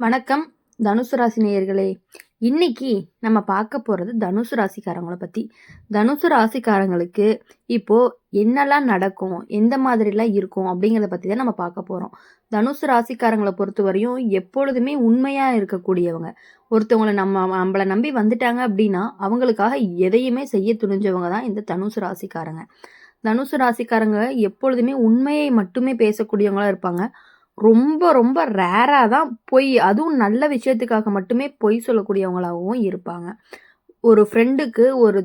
வணக்கம் தனுசு ராசி நேயர்களே. இன்னைக்கு நம்ம பார்க்க போகிறது தனுசு ராசிக்காரங்களை பற்றி தனுசு ராசிக்காரங்களுக்கு இப்போது என்னெல்லாம் நடக்கும் எந்த மாதிரிலாம் இருக்கும் அப்படிங்கிறத பற்றி தான் நம்ம பார்க்க போகிறோம் தனுசு ராசிக்காரங்களை பொறுத்த வரையும் எப்பொழுதுமே உண்மையாக இருக்கக்கூடியவங்க. ஒருத்தவங்களை நம்ம நம்மளை நம்பி வந்துட்டாங்க அப்படின்னா அவங்களுக்காக எதையுமே செய்ய துணிஞ்சவங்க தான் இந்த தனுசு ராசிக்காரங்க. தனுசு ராசிக்காரங்க எப்பொழுதுமே உண்மையை மட்டுமே பேசக்கூடியவங்களாக இருப்பாங்க. ரொம்ப ரொம்ப ரேராக தான் பொய் அதுவும் நல்ல விஷயத்துக்காக மட்டுமே பொய் சொல்லக்கூடியவங்களாகவும் இருப்பாங்க. ஒரு ஃப்ரெண்டுக்கு ஒரு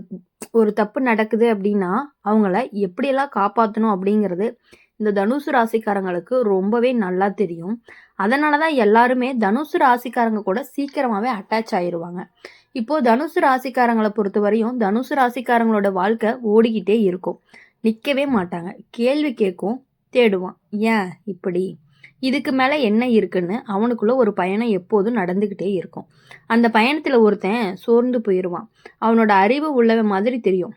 ஒரு தப்பு நடக்குது அப்படின்னா அவங்கள எப்படியெல்லாம் காப்பாற்றணும் அப்படிங்கிறது இந்த தனுசு ராசிக்காரங்களுக்கு ரொம்பவே நல்லா தெரியும். அதனால தான் எல்லாருமே தனுசு ராசிக்காரங்க கூட சீக்கிரமாகவே அட்டாச் ஆயிடுவாங்க இப்போது தனுசு ராசிக்காரங்களை பொறுத்த வரையும் தனுசு ராசிக்காரங்களோட வாழ்க்கை ஓடிக்கிட்டே இருக்கும். நிற்கவே மாட்டாங்க. கேள்வி கேட்கும் தேடுவான். ஏன் இப்படி? இதுக்கு மேலே என்ன இருக்குன்னு அவனுக்குள்ளே ஒரு பயணம் எப்போதும் நடந்துக்கிட்டே இருக்கும். அந்த பயணத்தில் ஒருத்தன் சோர்ந்து போயிடுவான் அவனோட அறிவு உள்ளவன் மாதிரி தெரியும்.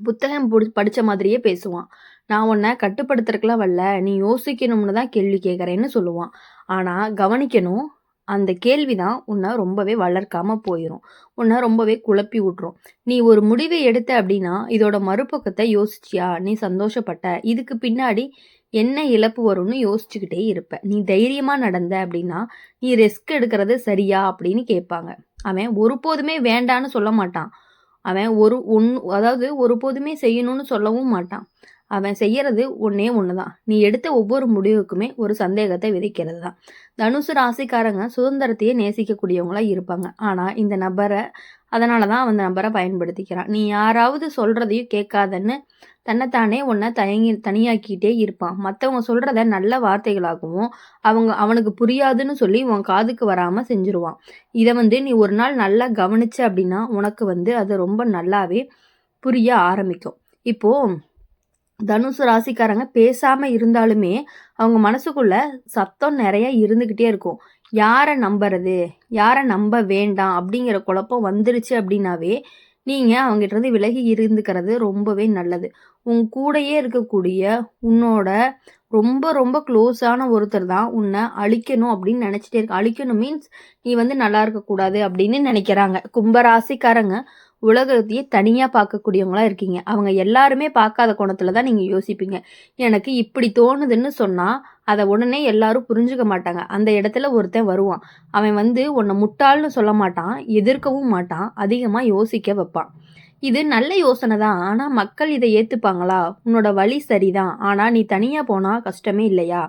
புத்தகம் படித்த மாதிரியே பேசுவான். நான் உன்னை கட்டுப்படுத்துறதுக்கெல்லாம் வரல. நீ யோசிக்கணும்னு தான் கேள்வி கேட்குறேன்னு சொல்லுவான். ஆனால் கவனிக்கணும் அந்த கேள்வி தான் உன்னை ரொம்பவே வளர்க்காம போயிடும் உன்னை ரொம்பவே குழப்பி விட்ரும் நீ ஒரு முடிவை எடுத்த அப்படின்னா இதோட மறுபக்கத்தை யோசிச்சியா? நீ சந்தோஷப்பட்ட. இதுக்கு பின்னாடி என்ன இழப்பு வரும்னு யோசிச்சுக்கிட்டே இருப்ப. நீ தைரியமாக நடந்த அப்படின்னா நீ ரிஸ்க் எடுக்கிறது சரியா அப்படின்னு கேட்பாங்க. அவன் ஒருபோதுமே வேண்டான்னு சொல்ல மாட்டான். அவன் ஒரு ஒன் அதாவது ஒருபோதுமே செய்யணும்னு சொல்லவும் மாட்டான். அவன் செய்யறது ஒன்னே ஒன்று தான் நீ எடுத்த ஒவ்வொரு முடிவுக்குமே ஒரு சந்தேகத்தை விதைக்கிறது தான். தனுசு ராசிக்காரங்க சுதந்திரத்தையே நேசிக்கக்கூடியவங்களா இருப்பாங்க. ஆனால் இந்த நபரை அதனால தான் அந்த நபரை பயன்படுத்திக்கிறான். நீ யாராவது சொல்கிறதையும் கேட்காதன்னு தன்னைத்தானே உன்னை தயங்கி தனியாக்கிட்டே இருப்பான். மற்றவங்க சொல்கிறத நல்ல வார்த்தைகளாகவும் அவங்க அவனுக்கு புரியாதுன்னு சொல்லி உன் காதுக்கு வராமல் செஞ்சுருவான். இதை வந்து நீ ஒரு நாள் நல்லா கவனிச்ச அப்படின்னா உனக்கு வந்து அது ரொம்ப நல்லாவே புரிய ஆரம்பிக்கும். இப்போது தனுசு ராசிக்காரங்க பேசாமல் இருந்தாலுமே அவங்க மனசுக்குள்ள சத்தம் நிறைய இருந்துக்கிட்டே இருக்கும். யாரை நம்புறது? யாரை நம்ப வேண்டாம்? அப்படிங்கிற குழப்பம் வந்துருச்சு அப்படின்னாவே நீங்கள் அவங்ககிட்ட இருந்து விலகி இருந்துக்கிறது ரொம்பவே நல்லது. உன் கூடையே இருக்கக்கூடிய உன்னோட ரொம்ப ரொம்ப க்ளோஸான ஒருத்தர் தான் உன்னை அழிக்கணும் அப்படின்னு நினச்சிட்டே இருக்க. அழிக்கணும் மீன்ஸ் நீ வந்து நல்லா இருக்கக்கூடாது அப்படின்னு நினைக்கிறாங்க. கும்பராசிக்காரங்க உலகத்தையே தனியாக பார்க்கக்கூடியவங்களா இருக்கீங்க. அவங்க எல்லாருமே பார்க்காத கோணத்தில் தான் நீங்கள் யோசிப்பீங்க. எனக்கு இப்படி தோணுதுன்னு சொன்னால் அதை உடனே எல்லாரும் புரிஞ்சுக்க மாட்டாங்க. அந்த இடத்துல ஒருத்தன் வருவான். அவன் வந்து உன்னை முட்டாள்னு சொல்ல மாட்டான் எதிர்க்கவும் மாட்டான் அதிகமாக யோசிக்க வைப்பான். இது நல்ல யோசனை தான். ஆனால் மக்கள் இதை ஏற்றுப்பாங்களா உன்னோட வழி சரிதான். ஆனால் நீ தனியாக போனால் கஷ்டமே இல்லையா?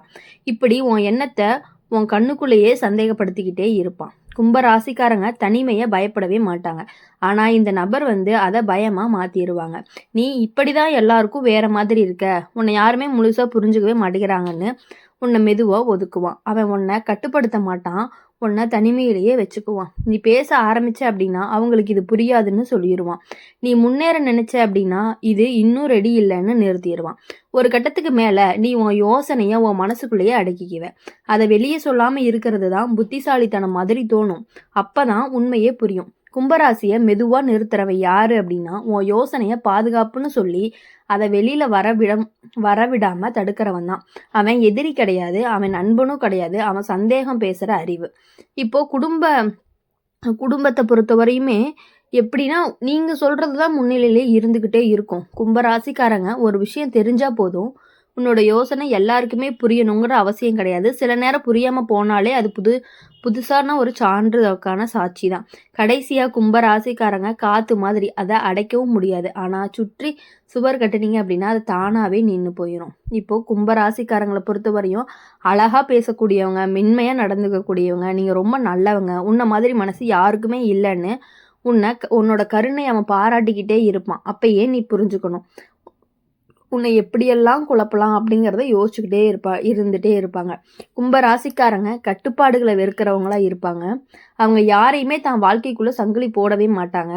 இப்படி உன் எண்ணத்தை உன் கண்ணுக்குள்ளேயே சந்தேகப்படுத்திக்கிட்டே இருப்பான். கும்ப ராசிக்காரங்க தனிமையை பயப்படவே மாட்டாங்க. ஆனால் இந்த நபர் வந்து அதை பயமாக மாற்றிடுவாங்க நீ இப்படி தான் எல்லாருக்கும் வேறு மாதிரி இருக்க. உன்னை யாருமே முழுசாக புரிஞ்சுக்கவே மாட்டேங்கிறாங்கன்னு உன்னை மெதுவாக ஒதுக்குவான். அவன் உன்னை கட்டுப்படுத்த மாட்டான். உன்னை தனிமையிலேயே வச்சுக்குவான். நீ பேச ஆரம்பிச்ச அப்படின்னா அவங்களுக்கு இது புரியாதுன்னு சொல்லிடுவான் நீ முன்னேற நினைச்ச அப்படின்னா இது இன்னும் ரெடி இல்லைன்னு நிறுத்திடுவான் ஒரு கட்டத்துக்கு மேலே நீ உன் யோசனையை உன் மனசுக்குள்ளேயே அடக்கிக்குவ. அதை வெளியே சொல்லாமல் இருக்கிறது தான் புத்திசாலித்தனம் மாதிரி தோணும். அப்போ தான் உண்மையே புரியும். கும்பராசியை மெதுவாக நிறுத்துறவன் யார் அப்படின்னா உன் யோசனையை பாதுகாப்புன்னு சொல்லி அதை வெளியில் வரவிடம் வரவிடாமல் தடுக்கிறவன் தான். அவன் எதிரி கிடையாது அவன் நண்பனும் கிடையாது அவன் சந்தேகம் பேசுகிற அறிவு. இப்போது குடும்ப குடும்பத்தை பொறுத்தவரையுமே எப்படின்னா நீங்கள் சொல்கிறது தான் முன்னிலையிலே இருந்துக்கிட்டே இருக்கும். கும்பராசிக்காரங்க ஒரு விஷயம் தெரிஞ்சால் போதும். உன்னோட யோசனை எல்லாருக்குமே புரியணுங்கிற அவசியம் கிடையாது. சில நேரம் புரியாமல் போனாலே அது புது புதுசான ஒரு சான்றுதலுக்கான சாட்சி தான் கடைசியாக கும்ப ராசிக்காரங்க காற்று மாதிரி அதை அடைக்கவும் முடியாது. ஆனால் சுற்றி சுவர் கட்டினீங்க அப்படின்னா அது தானாகவே நின்று போயிடும் இப்போது கும்ப ராசிக்காரங்களை பொறுத்த வரையும் அழகாக பேசக்கூடியவங்க மென்மையாக நடந்துக்கக்கூடியவங்க நீங்கள் ரொம்ப நல்லவங்க உன்ன மாதிரி மனசு யாருக்குமே இல்லைன்னு உன்னை உன்னோட கருணை அவன் பாராட்டிக்கிட்டே இருப்பான். அப்பயே நீ புரிஞ்சுக்கணும். உன்னை எப்படியெல்லாம் குழப்பலாம் அப்படிங்கிறத யோசிச்சுக்கிட்டே இருப்பா இருந்துகிட்டே இருப்பாங்க. கும்ப ராசிக்காரங்க கட்டுப்பாடுகளை வெறுக்கிறவங்களா இருப்பாங்க. அவங்க யாரையுமே தான் வாழ்க்கைக்குள்ளே சங்கிலி போடவே மாட்டாங்க.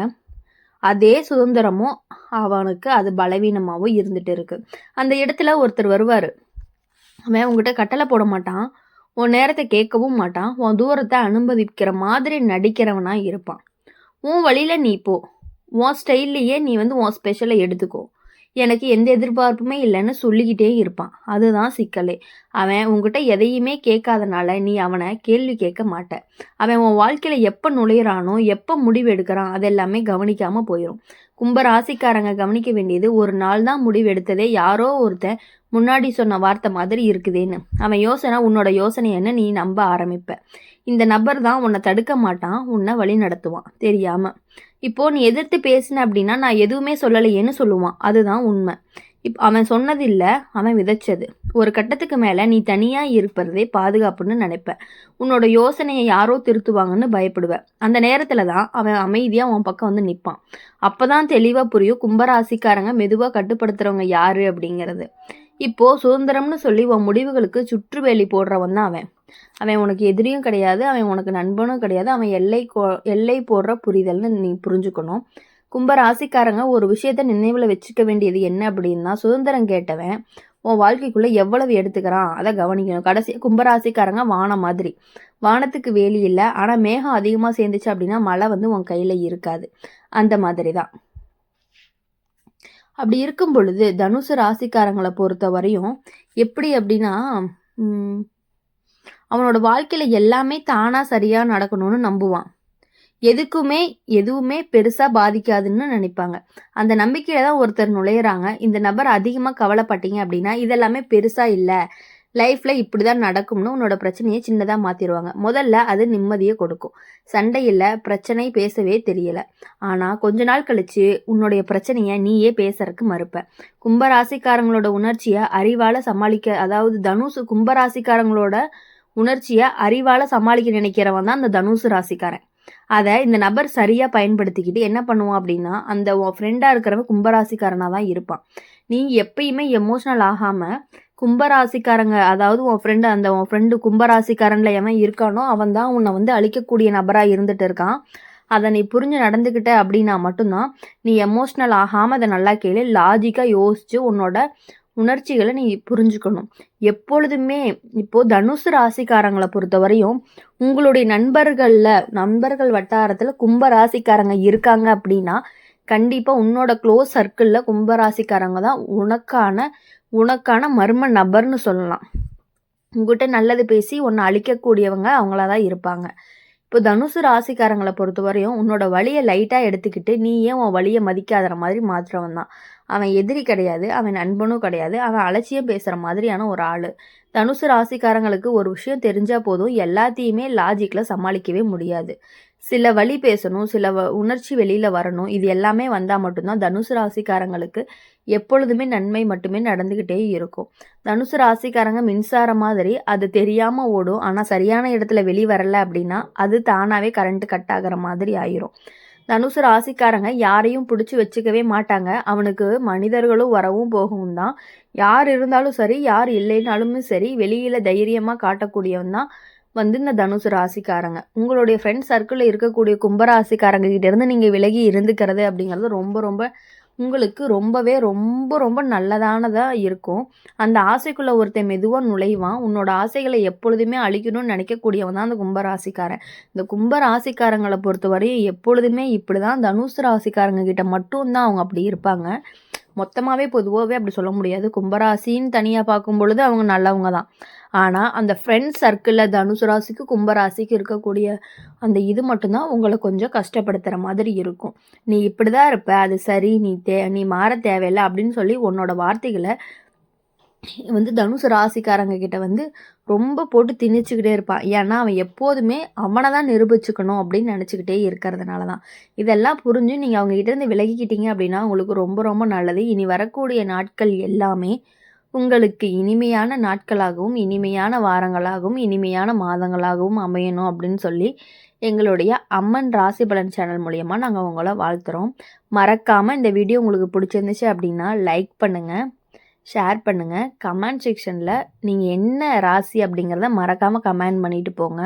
அதே சுதந்திரமும் அவனுக்கு அது பலவீனமாகவும் இருந்துட்டு இருக்கு. அந்த இடத்துல ஒருத்தர் வருவார். அவன் உங்ககிட்ட கட்டளை போட மாட்டான். உன் நேரத்தை கேட்கவும் மாட்டான். உன் தூரத்தை அனுமதிக்கிற மாதிரி நடிக்கிறவனாக இருப்பான். உன் வழியில் நீ போ. உன் ஸ்டைல்லையே நீ வந்து உன் ஸ்பெஷலை எடுத்துக்கோ. எனக்கு எந்த எதிர்பார்ப்புமே இல்லைன்னு சொல்லிக்கிட்டே இருப்பான். அதுதான் சிக்கலே. அவன் உங்ககிட்ட எதையுமே கேட்காதனால நீ அவனை கேள்வி கேட்க மாட்ட. அவன் உன் வாழ்க்கையில் எப்போ நுழையிறானோ எப்போ முடிவு எடுக்கிறான் அதெல்லாமே கவனிக்காமல் போயிடும் கும்ப ராசிக்காரங்க கவனிக்க வேண்டியது ஒரு நாள் தான் முடிவு எடுத்ததே யாரோ ஒருத்தன் முன்னாடி சொன்ன வார்த்தை மாதிரி இருக்குதேன்னு. அவன் யோசனை உன்னோட யோசனைன்னு நீ நம்ப ஆரம்பிப்ப. இந்த நபர் தான் உன்னை தடுக்க மாட்டான் உன்னை வழி நடத்துவான். தெரியாமல் இப்போ நீ எதிர்த்து பேசின அப்படின்னா நான் எதுவுமே சொல்லலையேன்னு சொல்லுவான். அதுதான் உண்மை. இப் அவன் சொன்னது இல்லை அவன் விதைச்சது. ஒரு கட்டத்துக்கு மேலே நீ தனியாக இருப்பதே பாதுகாப்புன்னு நினைப்ப. உன்னோட யோசனையை யாரோ திருத்துவாங்கன்னு பயப்படுவேன் அந்த நேரத்தில் தான் அவன் அமைதியாக உன் பக்கம் வந்து நிற்பான் அப்போ தான் தெளிவாக புரியும் கும்பராசிக்காரங்க மெதுவாக கட்டுப்படுத்துகிறவங்க யாரு அப்படிங்கிறது. இப்போது சுதந்திரம்னு சொல்லி உன் முடிவுகளுக்கு சுற்றுவேலி போடுறவன் தான் அவன். அவன் உனக்கு எதிரியும் கிடையாது அவன் உனக்கு நண்பனும் கிடையாது அவன் எல்லை கோ எல்லை போடுற புரிதல்னு நீ புரிஞ்சுக்கணும். கும்ப ராசிக்காரங்க ஒரு விஷயத்த நினைவில் வச்சுக்க வேண்டியது என்ன அப்படின்னா சுதந்திரம் கேட்டவன் உன் வாழ்க்கைக்குள்ளே எவ்வளவு எடுத்துக்கிறான் அதை கவனிக்கணும். கடைசி கும்பராசிக்காரங்க வானம் மாதிரி. வானத்துக்கு வேலி இல்லை ஆனால் மேகம் அதிகமாக சேர்ந்துச்சு அப்படின்னா மழை வந்து உன் கையில் இருக்காது. அந்த மாதிரி தான் அப்படி இருக்கும் பொழுது தனுசு ராசிக்காரங்களை பொறுத்த வரையும் எப்படி அப்படின்னா அவனோட வாழ்க்கையில் எல்லாமே தானாக சரியாக நடக்கணும்னு நம்புவான். எதுக்குமே எதுவுமே பெருசாக பாதிக்காதுன்னு நினைப்பாங்க. அந்த நம்பிக்கையில தான் ஒருத்தர் நுழையிறாங்க. இந்த நபர் அதிகமாக கவலைப்பட்டீங்க அப்படின்னா இதெல்லாமே பெருசாக இல்லை. லைஃப்பில் இப்படி தான் நடக்கும்னு உன்னோட பிரச்சனையை சின்னதாக மாற்றிடுவாங்க முதல்ல அது நிம்மதியை கொடுக்கும். சண்டையில் பிரச்சனை பேசவே தெரியலை. ஆனால் கொஞ்ச நாள் கழித்து உன்னுடைய பிரச்சனையை நீயே பேசுறதுக்கு மறுப்ப. கும்பராசிக்காரங்களோட உணர்ச்சியை அறிவால் சமாளிக்க அதாவது தனுசு கும்பராசிக்காரங்களோட உணர்ச்சியை அறிவால் சமாளிக்க நினைக்கிறவன் தான் அந்த தனுசு ராசிக்காரன். அதை இந்த நபர் சரியாக பயன்படுத்திக்கிட்டு என்ன பண்ணுவான் அப்படின்னா அந்த உன் ஃப்ரெண்டாக இருக்கிறவன் கும்பராசிக்காரனாக தான் இருப்பான். நீ எப்பயுமே எமோஷ்னல் ஆகாமல் கும்பராசிக்காரங்க அதாவது உன் ஃப்ரெண்டு அந்த உன் ஃப்ரெண்டு கும்பராசிக்காரனில் எவன் இருக்கானோ அவன் தான் உன்னை வந்து அழிக்கக்கூடிய நபராக இருந்துட்டு இருக்கான். அதை நீ புரிஞ்சு நடந்துக்கிட்ட அப்படின்னா மட்டும்தான் நீ எமோஷ்னல் ஆகாமல் அதை நல்லா கேளு லாஜிக்காக யோசித்து உன்னோட உணர்ச்சிகளை நீ புரிஞ்சுக்கணும். எப்பொழுதுமே இப்போ தனுசு ராசிக்காரங்களை பொறுத்த வரையும் உங்களுடைய நண்பர்களில் நண்பர்கள் வட்டாரத்தில் கும்ப ராசிக்காரங்க இருக்காங்க அப்படின்னா கண்டிப்பாக உன்னோட க்ளோஸ் சர்க்கிளில் கும்பராசிக்காரங்க தான் உனக்கான உனக்கான மர்ம நபர்னு சொல்லலாம். உங்ககிட்ட நல்லது பேசி உன்னை அழிக்கக்கூடியவங்க அவங்களா தான் இருப்பாங்க. இப்போ தனுசு ராசிக்காரங்களை பொறுத்த வரையும் உன்னோட வழியை லைட்டாக எடுத்துக்கிட்டு நீ ஏன் உன் வழியை மதிக்காத மாதிரி மாற்றுறவன் தான். அவன் எதிரி கிடையாது அவன் நண்பனும் கிடையாது அவன் அலட்சியம் பேசுகிற மாதிரியான ஒரு ஆள். தனுசு ராசிக்காரங்களுக்கு ஒரு விஷயம் தெரிஞ்சால் போதும் எல்லாத்தையுமே லாஜிக்கில் சமாளிக்கவே முடியாது. சில வழி பேசணும் சில உணர்ச்சி வெளியில் வரணும் இது எல்லாமே வந்தால் மட்டும்தான் தனுசு ராசிக்காரங்களுக்கு எப்பொழுதுமே நன்மை மட்டுமே நடந்துக்கிட்டே இருக்கும். தனுசு ராசிக்காரங்க மின்சாரம் மாதிரி அது தெரியாமல் ஓடும். ஆனால் சரியான இடத்துல வெளி வரல அப்படின்னா அது தானாகவே கரண்ட்டு கட் ஆகிற மாதிரி ஆயிரும். தனுசு ராசிக்காரங்க யாரையும் பிடிச்சி வச்சுக்கவே மாட்டாங்க. அவனுக்கு மனிதர்களும் வரவும் போகவும் தான். யார் இருந்தாலும் சரி யார் இல்லைனாலும் சரி வெளியில் தைரியமாக காட்டக்கூடியவன் தான் வந்து இந்த தனுசு ராசிக்காரங்க. உங்களுடைய ஃப்ரெண்ட் சர்க்கிளில் இருக்கக்கூடிய கும்பராசிக்காரங்க கிட்டேருந்து நீங்கள் விலகி இருந்துக்கிறது அப்படிங்கிறது ரொம்ப ரொம்ப உங்களுக்கு ரொம்பவே ரொம்ப ரொம்ப நல்லதானதாக இருக்கும். அந்த ஆசைக்குள்ளே ஒருத்தன் மெதுவாக நுழைவான். உன்னோட ஆசைகளை எப்பொழுதுமே அழிக்கணும்னு நினைக்கக்கூடியவன் தான் அந்த கும்பராசிக்காரன். இந்த கும்பராசிக்காரங்களை பொறுத்தவரையும் எப்பொழுதுமே இப்படி தான் தனுசு ராசிக்காரங்க கிட்ட மட்டும்தான் அவங்க அப்படி இருப்பாங்க. மொத்தமாகவே பொதுவாகவே அப்படி சொல்ல முடியாது. கும்பராசின்னு தனியாக பார்க்கும் பொழுது அவங்க நல்லவங்க தான். ஆனால் அந்த ஃப்ரெண்ட்ஸ் சர்க்கிளில் தனுசு ராசிக்கு கும்பராசிக்கு இருக்கக்கூடிய அந்த இது மட்டும்தான் உங்களை கொஞ்சம் கஷ்டப்படுத்துகிற மாதிரி இருக்கும். நீ இப்படி தான் இருப்ப அது சரி நீ தே நீ மாற தேவையில்லை அப்படின்னு சொல்லி உன்னோட வார்த்தைகளை வந்து தனுசு ராசிக்காரங்க கிட்ட வந்து ரொம்ப போட்டு திணிச்சுக்கிட்டே இருப்பான் ஏன்னா அவன் எப்போதுமே அவனை தான் நிரூபிச்சுக்கணும் அப்படின்னு நினச்சிக்கிட்டே இருக்கிறதுனால தான் இதெல்லாம் புரிஞ்சு நீங்கள் அவங்ககிட்ட இருந்து விலகிக்கிட்டீங்க அப்படின்னா உங்களுக்கு ரொம்ப ரொம்ப நல்லது. இனி வரக்கூடிய நாட்கள் எல்லாமே உங்களுக்கு இனிமையான நாட்களாகவும் இனிமையான வாரங்களாகவும் இனிமையான மாதங்களாகவும் அமையணும் அப்படின்னு சொல்லி எங்களுடைய அம்மன் ராசி பலன் சேனல் மூலயமா நாங்கள் உங்களை வாழ்த்துறோம். மறக்காமல் இந்த வீடியோ உங்களுக்கு பிடிச்சிருந்துச்சு அப்படின்னா லைக் பண்ணுங்கள் ஷேர் பண்ணுங்கள் கமெண்ட் செக்ஷனில் நீங்கள் என்ன ராசி அப்படிங்கிறத மறக்காமல் கமெண்ட் பண்ணிட்டு போங்க.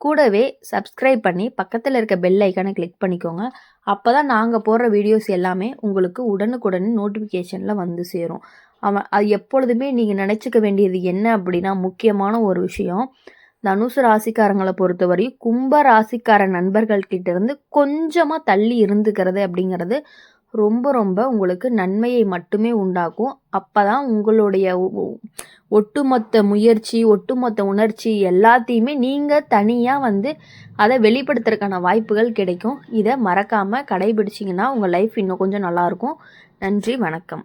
கூடவே சப்ஸ்கிரைப் பண்ணி பக்கத்தில் இருக்க பெல் ஐக்கானை கிளிக் பண்ணிக்கோங்க. அப்போ தான் நாங்கள் போடுற வீடியோஸ் எல்லாமே உங்களுக்கு உடனுக்குடன் நோட்டிஃபிகேஷனில் வந்து சேரும். அவன் அது எப்பொழுதுமே நீங்கள் நினச்சிக்க வேண்டியது என்ன அப்படின்னா முக்கியமான ஒரு விஷயம். தனுசு ராசிக்காரங்களை பொறுத்தவரை கும்ப ராசிக்கார நண்பர்கள்கிட்ட இருந்து கொஞ்சமாக தள்ளி இருந்துக்கிறது அப்படிங்கிறது ரொம்ப ரொம்ப உங்களுக்கு நன்மையை மட்டுமே உண்டாக்கும். அப்போ தான் உங்களுடைய ஒட்டுமொத்த முயற்சி ஒட்டுமொத்த உணர்ச்சி எல்லாத்தையுமே நீங்கள் தனியாக வந்து அதை வெளிப்படுத்துறதுக்கான வாய்ப்புகள் கிடைக்கும். இதை மறக்காமல் கடைபிடிச்சிங்கன்னா உங்கள் லைஃப் இன்னும் கொஞ்சம் நல்லாயிருக்கும் நன்றி வணக்கம்.